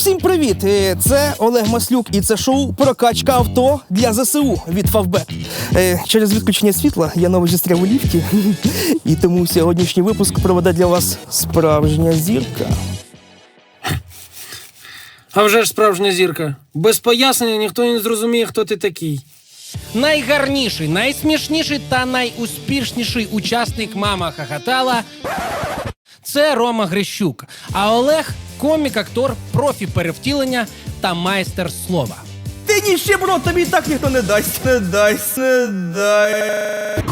Всім привіт! Е, Це Олег Маслюк і це шоу Прокачка авто для ЗСУ від Фавбет. Е, Через відключення світла я новий зістряв у ліфті, і тому сьогоднішній випуск проведе для вас справжня зірка. А вже ж справжня зірка. Без пояснення ніхто не зрозуміє, хто ти такий. Найгарніший, найсмішніший та найуспішніший учасник мама хахатала це Рома Грищук. А Олег комік, актор, профі перевтілення та майстер слова. Ти ніщебро, тобі і так ніхто не дасть. Не дасть, не дасть.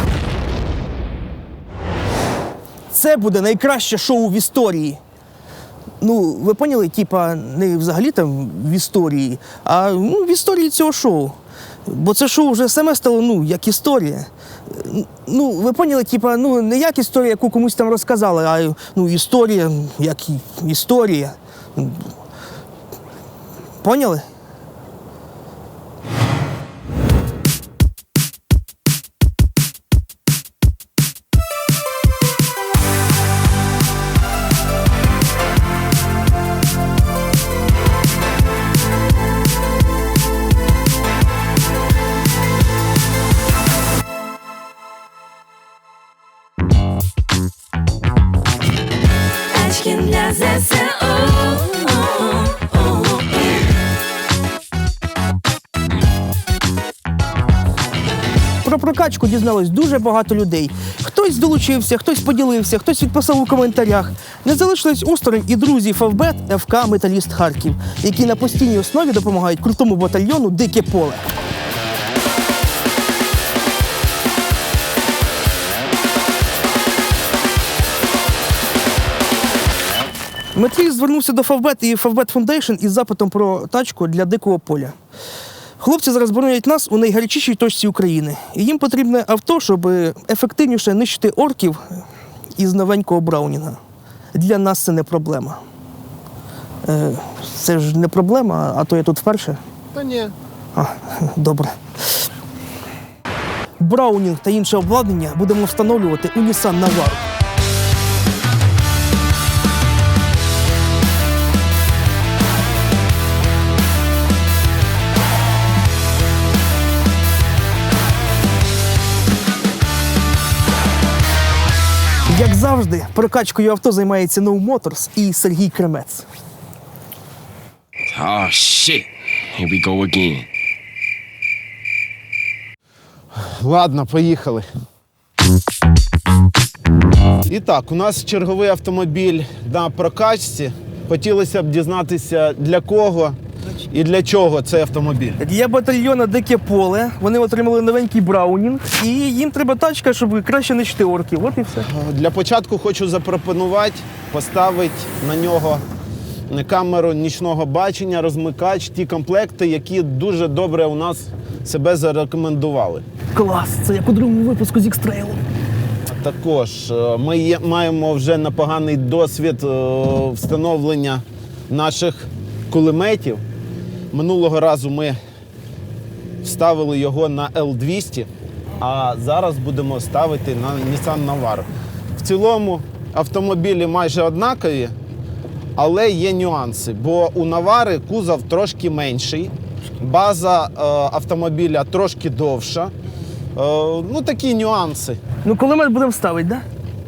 Це буде найкраще шоу в історії. Ну, ви поняли, типа, не взагалі там в історії, а ну, в історії цього шоу. Бо це шоу вже саме стало ну, як історія. Ну, ви поняли, типа, ну, не як історія, яку комусь там розказали, а ну, історія, як історія. Поняли? Про дізналось дуже багато людей. Хтось долучився, хтось поділився, хтось відписав у коментарях. Не залишились осторонь і друзі Фавбет ФК Металіст Харків, які на постійній основі допомагають крутому батальйону Дике поле. Метрій звернувся до Фавбет і Фавбет Фундейшн із запитом про тачку для дикого поля. Хлопці зараз боронять нас у найгарячішій точці України. І їм потрібне авто, щоб ефективніше нищити орків із новенького Браунінга. Для нас це не проблема. Е, це ж не проблема, а то я тут вперше. Та ні. А, добре. Браунінг та інше обладнання будемо встановлювати у Nissan Navara. Завжди, прокачкою авто займається No Motors і Сергій Кремець. Oh shit. Here we go again. Ладно, поїхали. І так, у нас черговий автомобіль на прокачці. Хотілося б дізнатися, для кого і для чого цей автомобіль. Для батальйона Дике поле вони отримали новенький Браунінг, і їм треба тачка, щоб краще нищити орків. От і все. Для початку хочу запропонувати поставити на нього камеру нічного бачення, розмикач, ті комплекти, які дуже добре у нас себе зарекомендували. Клас, це як у другому випуску з X-Trail. Також е, ми є, маємо вже непоганий досвід е, встановлення наших кулеметів. Минулого разу ми ставили його на L200, а зараз будемо ставити на Nissan Navara. В цілому автомобілі майже однакові, але є нюанси, бо у Навари кузов трошки менший, база е, автомобіля трошки довша. Е, ну такі нюанси. Ну, коли ми будемо ставити, да?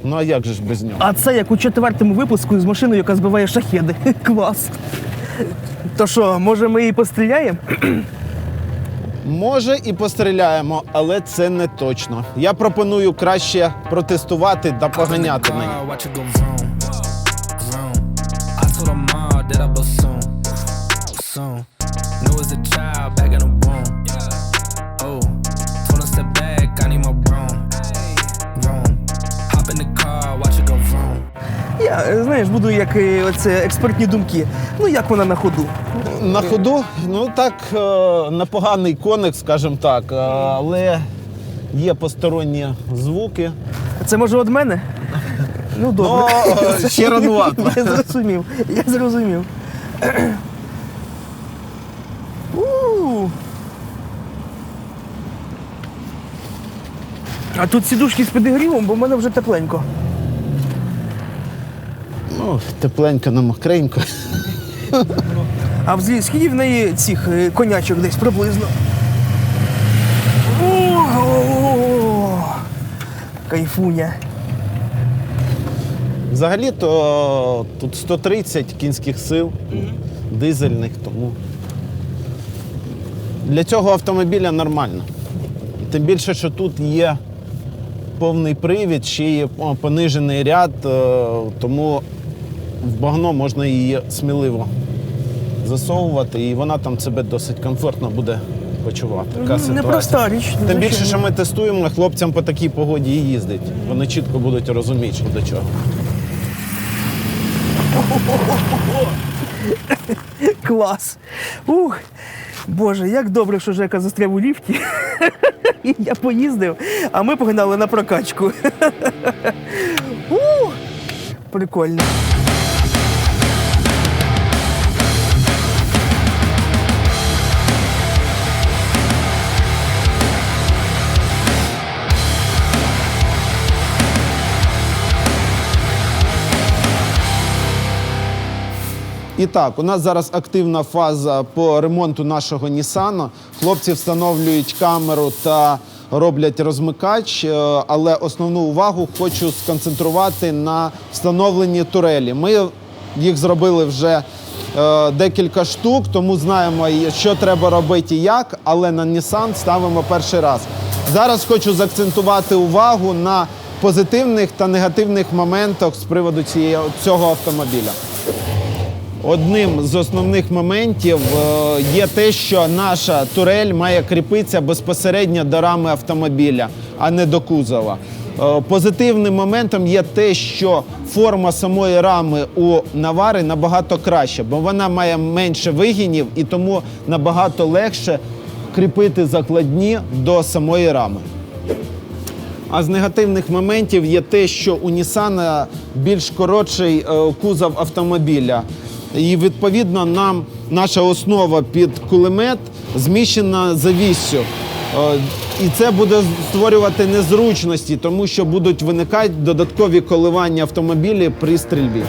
Ну а як же ж без нього? А це як у четвертому випуску з машиною, яка збиває шахеди. Клас. То що, може ми і постріляємо? Може і постріляємо, але це не точно. Я пропоную краще протестувати та поганяти на Я, е, знаєш, буду як е, оце експертні думки. Ну, як вона на ходу. На ходу, ну так, е, непоганий коник, скажімо так, але є посторонні звуки. Це може від мене? Ну, добре. Ну, е, ще ранувато. Я зрозумів. Я зрозумів. А тут сідушки з підігрівом, бо в мене вже тепленько. Ну, тепленько на мокренько. А взагалі, скільки в неї цих е, конячок десь приблизно? О, Кайфуня. Взагалі-то тут 130 кінських сил, дизельних, тому для цього автомобіля нормально. Тим більше, що тут є повний привід, ще є о, понижений ряд, е, тому в багно можна її сміливо засовувати, і вона там себе досить комфортно буде почувати. Така ситуація. Непроста річ. Тим більше, що ми тестуємо, хлопцям по такій погоді і їздить. Вони чітко будуть розуміти, що до чого. Клас. Ух. Боже, як добре, що Жека застряв у ліфті. І Я поїздив, а ми погнали на прокачку. Ух. Прикольно. І так, у нас зараз активна фаза по ремонту нашого Нісану. Хлопці встановлюють камеру та роблять розмикач, е, але основну увагу хочу сконцентрувати на встановленні турелі. Ми їх зробили вже е, декілька штук, тому знаємо, що треба робити і як, але на Nissan ставимо перший раз. Зараз хочу заакцентувати увагу на позитивних та негативних моментах з приводу цього автомобіля. Одним з основних моментів е, є те, що наша турель має кріпитися безпосередньо до рами автомобіля, а не до кузова. Е, Позитивним моментом є те, що форма самої рами у навари набагато краща, бо вона має менше вигинів і тому набагато легше кріпити закладні до самої рами. А з негативних моментів є те, що у Нісана більш коротший е, кузов автомобіля. І відповідно нам наша основа під кулемет зміщена завіссю. вісю, І це буде створювати незручності, тому що будуть виникати додаткові коливання автомобілі при стрільбі.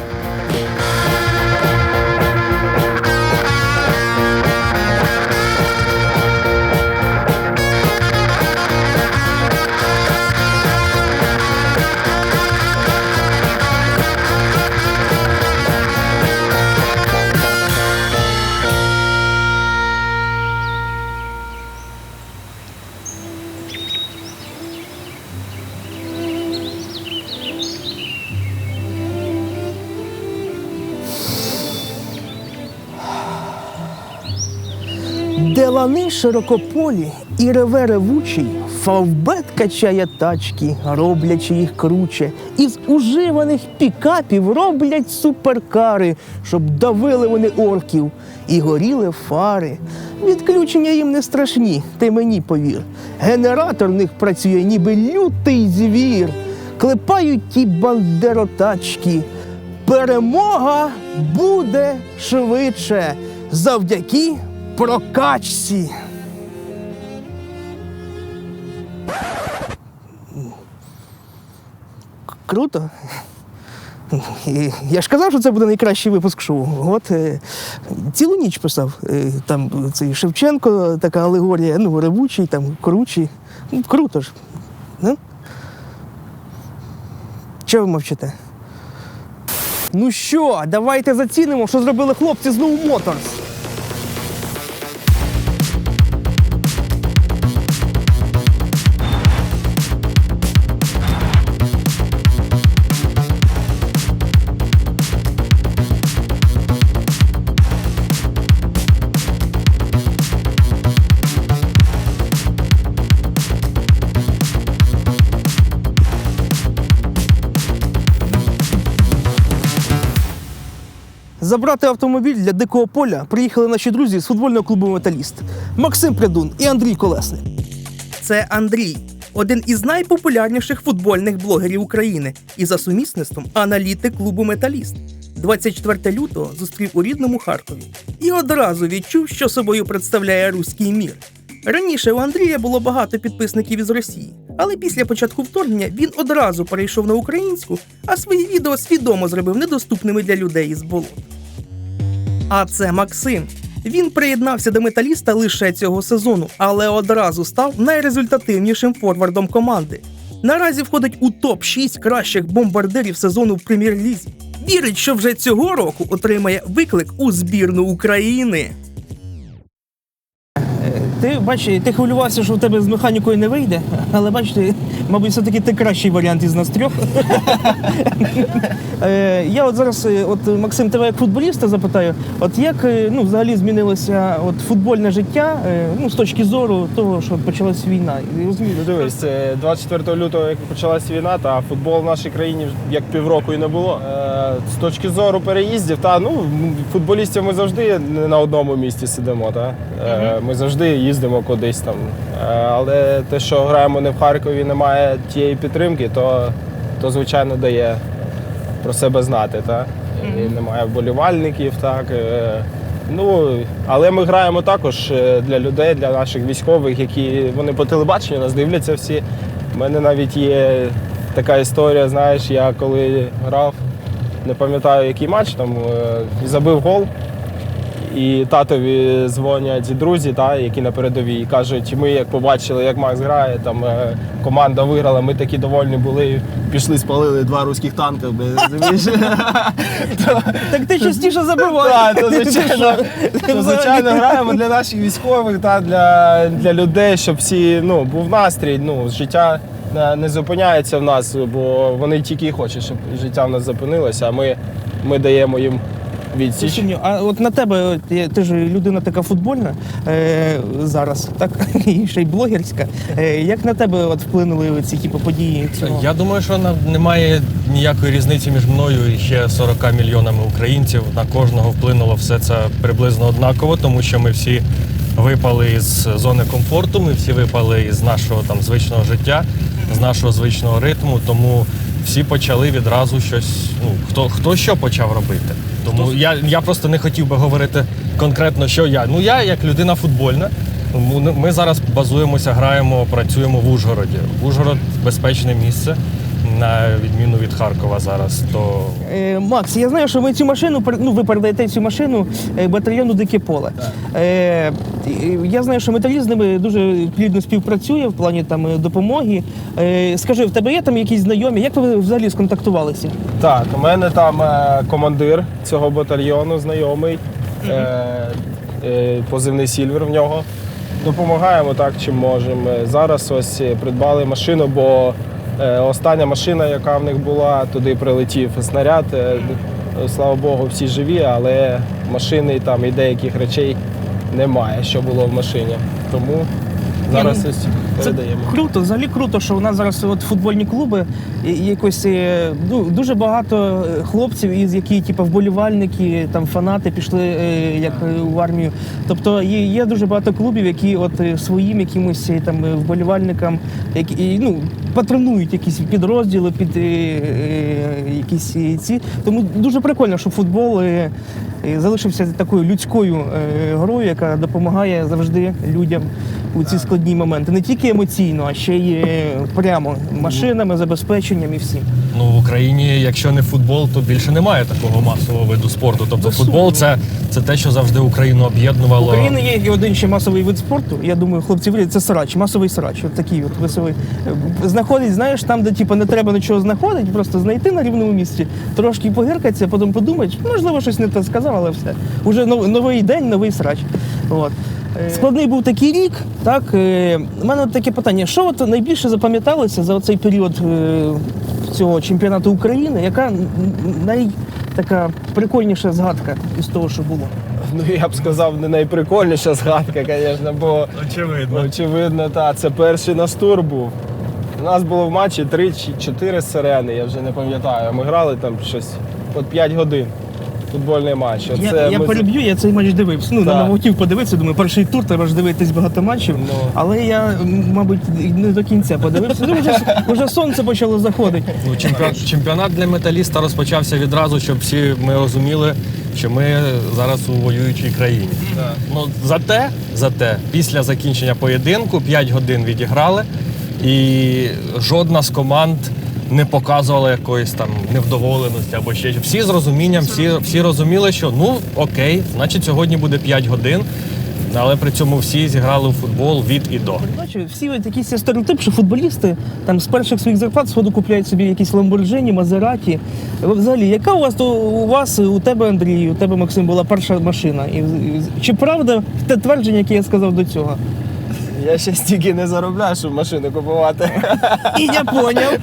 Де лани широкополі і реве ревучий, фавбет качає тачки, роблячи їх круче. Із уживаних пікапів роблять суперкари, щоб давили вони орків і горіли фари. Відключення їм не страшні, ти мені повір. Генератор в них працює, ніби лютий звір. Клепають ті бандеротачки. Перемога буде швидше завдяки прокачці. Круто. Я ж казав, що це буде найкращий випуск шоу. От е, цілу ніч писав. Е, там цей Шевченко, така алегорія, ну, ревучий, там, кручий. Ну, круто ж. Ну? Чого ви мовчите? Ну що, давайте зацінимо, що зробили хлопці з New Motors. Забрати автомобіль для дикого поля приїхали наші друзі з футбольного клубу Металіст Максим Прядун і Андрій Колесник. Це Андрій, один із найпопулярніших футбольних блогерів України і за сумісництвом аналітик клубу Металіст. 24 лютого зустрів у рідному Харкові і одразу відчув, що собою представляє руський мір. Раніше у Андрія було багато підписників із Росії, але після початку вторгнення він одразу перейшов на українську, а свої відео свідомо зробив недоступними для людей із болот. А це Максим, Він приєднався до металіста лише цього сезону, але одразу став найрезультативнішим форвардом команди. Наразі входить у топ-6 кращих бомбардирів сезону в прем'єр-лізі. Вірить, що вже цього року отримає виклик у збірну України. Ти бачиш, ти хвилювався, що в тебе з механікою не вийде, але бачите, мабуть, все-таки ти кращий варіант із нас трьох. Е, Я от зараз, е, от Максим, тебе як футболіста запитаю, от як е, ну, взагалі змінилося от, футбольне життя ну, з точки зору того, що почалась війна. Ну дивись, е, 24 лютого, як почалась війна, та футбол в нашій країні як півроку і не було. З точки зору переїздів, та ну футболістів ми завжди не на одному місці сидимо. Та? Ми завжди їздимо кудись там. Е, Але те, що граємо не в Харкові, немає тієї підтримки, то, то звичайно дає про себе знати. Та? І немає вболівальників, так. е, Ну, але ми граємо також е, для людей, для наших військових, які вони по телебаченню нас дивляться всі. У мене навіть є така історія, знаєш, я коли грав, не пам'ятаю який матч, там і забив гол. І татові дзвонять друзі, та, які на передовій, і кажуть, ми як побачили, як Макс грає, там е, команда виграла, ми такі довольні були, пішли, спалили два руських танки. так ти частіше забиваєш. Так, то звичайно, то, звичайно граємо для наших військових та для, для людей, щоб всі ну, був настрій. Ну, життя не, не зупиняється в нас, бо вони тільки хочуть, щоб життя в нас зупинилося, а ми, ми даємо їм відсіч. А от на тебе, ти ж людина така футбольна е, зараз, так і ще й блогерська. Е, як на тебе от вплинули ці типу, події цього? Я думаю, що немає ніякої різниці між мною і ще 40 мільйонами українців. На кожного вплинуло все це приблизно однаково, тому що ми всі випали із зони комфорту, ми всі випали із нашого там звичного життя, з нашого звичного ритму. Тому всі почали відразу щось. Ну хто хто що почав робити. Тому я, я просто не хотів би говорити конкретно, що я. Ну я як людина футбольна. Ми- зараз базуємося, граємо, працюємо в Ужгороді. Ужгород безпечне місце, на відміну від Харкова зараз. То Е, Макс, я знаю, що ви цю машину пер- ну, ви передаєте цю машину е, батальйону Дике поле. Е, і я знаю, що металіст з ними дуже плідно співпрацює в плані там е, допомоги. Е, скажи, в тебе є там якісь знайомі? Як ви взагалі сконтактувалися? Так, у мене там е, командир цього батальйону, знайомий, е, е, позивний Сільвер в нього. Допомагаємо так, чим можемо. Е, Зараз ось е, придбали машину, бо остання машина, яка в них була, туди прилетів снаряд. Е, Слава Богу, всі живі, але машини там і деяких речей немає, що було в машині. Тому зараз ну, ось Це передаємо. круто, взагалі круто, що у нас зараз от футбольні клуби і- якось е, ну, дуже багато е, хлопців, із які типу, вболівальники, там фанати пішли е, як в армію. Тобто є, є дуже багато клубів, які от своїм якимось там вболівальникам які, ну, патронують якісь підрозділи під якісь ці. Тому дуже прикольно, що футбол. Залишився такою людською грою, яка допомагає завжди людям у ці складні моменти. Не тільки емоційно, а ще й е, прямо машинами, забезпеченням і всім. ну в Україні, якщо не футбол, то більше немає такого масового виду спорту. Тобто Безумовно. футбол це, це те, що завжди Україну об'єднувало. Україні є і один ще масовий вид спорту. Я думаю, хлопці вірять, це срач, масовий срач. От такий от веселий. Е, Знаходить, знаєш, там, де типу, не треба нічого знаходити, просто знайти на рівному місці, трошки погиркатися, потім подумати, можливо, щось не те сказав, але все. Уже нов- новий день, новий срач. От. Е, Складний був такий рік. Так, е, у мене таке питання: що от найбільше запам'яталося за цей період е, цього чемпіонату України? Яка най така прикольніша згадка із того, що було? Ну я б сказав, не найприкольніша згадка, звісно, бо Очевидно. очевидно, та це перший наш тур був. У нас було в матчі 3 чи 4 сирени, я вже не пам'ятаю. Ми грали там щось під 5 годин. Футбольний матч. Я, Оце я ми- переб'ю, я цей матч дивився. Ну, Так. не хотів подивитися, думаю, перший тур, треба ж дивитись багато матчів. Ну. Але я, м, мабуть, не до кінця подивився. Ну, вже, вже сонце почало заходити. Ну, чемпіонат, чемпіонат для металіста розпочався відразу, щоб всі ми розуміли, що ми зараз у воюючій країні. Ну, зате, зате, після закінчення поєдинку 5 годин відіграли, і жодна з команд не показували якоїсь там невдоволеності або ще. Всі з розумінням, всі, всі розуміли, що ну окей, значить сьогодні буде 5 годин. Але при цьому всі зіграли у футбол від і до. Бачу, всі якісь стереотип, що футболісти там з перших своїх зарплат сходу купляють собі якісь Lamborghini, Мазераті. Взагалі, яка у вас то у вас, у тебе, Андрій, у тебе Максим була перша машина? І- чи правда те твердження, яке я сказав до цього? Я ще стільки не заробляю, щоб машину купувати. І я поняв.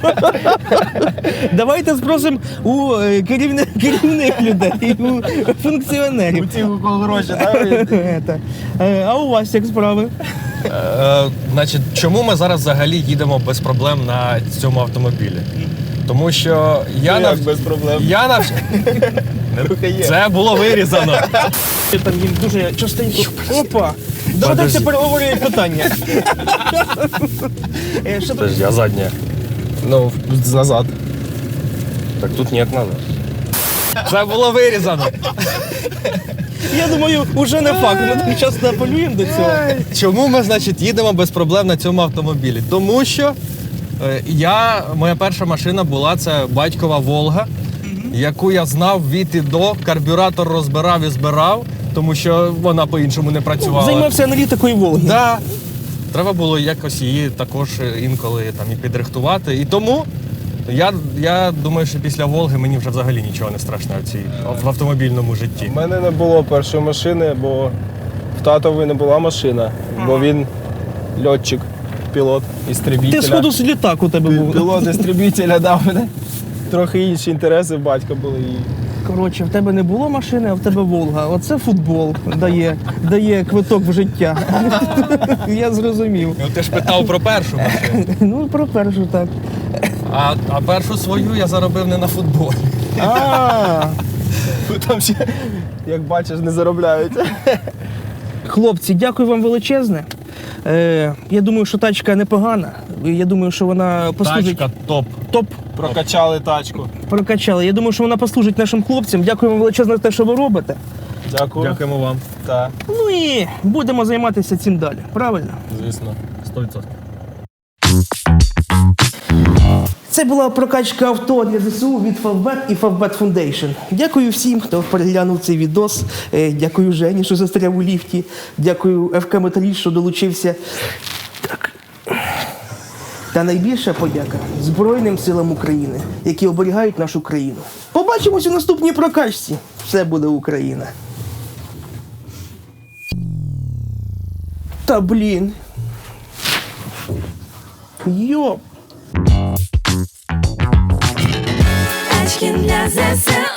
Давайте спросимо у е, керівних, керівних людей, у функціонерів. Ті, у кого гроші, так? Ета. Е, А у вас як справи? Е, значить, чому ми зараз взагалі їдемо без проблем на цьому автомобілі? Тому що я Ну, нав... без проблем? Я нав... Є. Це було вирізано. Там їм дуже частенько. Опа! Доведеться переговорювати питання. Е, Що там? Я задня. Ну, назад. Так тут ніяк надо. Це було вирізано. Я думаю, уже не факт. Ми так часто апелюємо до цього. Чому ми, значить, їдемо без проблем на цьому автомобілі? Тому що е, я, моя перша машина була це батькова Волга, яку я знав від і до. Карбюратор розбирав і збирав, тому що вона по-іншому не працювала. Займався аналітикою Волги. Да. Треба було якось її також інколи там і підрихтувати. І тому я, я думаю, що після Волги мені вже взагалі нічого не страшно в, цій, в автомобільному житті. У мене не було першої машини, бо в татові не була машина, бо він льотчик, пілот істребітеля. Ти сходу з літак у тебе був. Пілот істребітеля дав мене. Трохи інші інтереси в батька були. І... Коротше, в тебе не було машини, а в тебе Волга. Оце футбол дає, дає квиток в життя. Я зрозумів. Ну, ти ж питав про першу машину. Ну, про першу так. А, а першу свою я заробив не на футболі. А, Там ще, як бачиш, не заробляють. хлопці, дякую вам величезне. Е, я думаю, що тачка непогана. Я думаю, що вона послужить Тачка топ. топ Прокачали тачку. прокачала. Я думаю, що вона послужить нашим хлопцям. Дякую вам величезне за те, що ви робите. Дякую. Дякуємо вам. Так, Ну і будемо займатися цим далі. Правильно? звісно. 100%. Це була прокачка авто для ЗСУ від Favbet і Favbet Foundation. Дякую всім, хто переглянув цей відос. Е, Дякую Жені, що застряв у ліфті. Дякую ФК Металіст, що долучився. Так. Та найбільша подяка Збройним силам України, які оберігають нашу країну. Побачимось у наступній прокачці. Все буде Україна. Та блін. Йоп. Очки для ЗСУ